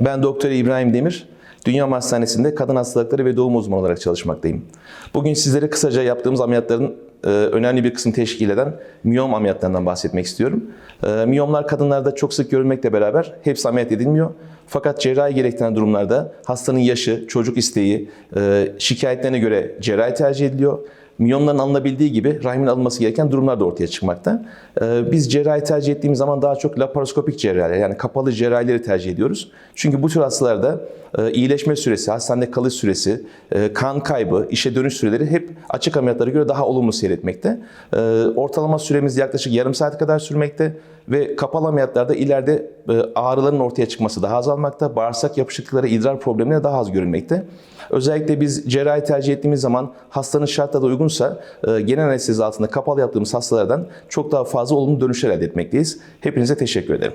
Ben Doktor İbrahim Demir. Dünya Hastanesi'nde kadın hastalıkları ve doğum uzmanı olarak çalışmaktayım. Bugün sizlere kısaca yaptığımız ameliyatların e, önemli bir kısmını teşkil eden miyom ameliyatlarından bahsetmek istiyorum. E, miyomlar kadınlarda çok sık görülmekle beraber hepsi ameliyat edilmiyor. Fakat cerrahi gerektiren durumlarda hastanın yaşı, çocuk isteği, e, şikayetlerine göre cerrahi tercih ediliyor. Miyomların alınabildiği gibi rahimin alınması gereken durumlar da ortaya çıkmakta. Ee, Biz cerrahi tercih ettiğimiz zaman daha çok laparoskopik cerrahiler yani kapalı cerrahileri tercih ediyoruz. Çünkü bu tür hastalarda e, iyileşme süresi, hastanede kalış süresi, e, kan kaybı, işe dönüş süreleri hep açık ameliyatlara göre daha olumlu seyretmekte. Ee, Ortalama süremiz yaklaşık yarım saat kadar sürmekte ve kapalı ameliyatlarda ileride e, ağrıların ortaya çıkması daha azalmakta, bağırsak yapışıklıkları, idrar problemleri daha az görülmekte. Özellikle biz cerrahi tercih ettiğimiz zaman hastanın şartları da uygunsa e, genel anestezi altında kapalı yaptığımız hastalardan çok daha fazla olumlu dönüşler elde etmekteyiz. Hepinize teşekkür ederim.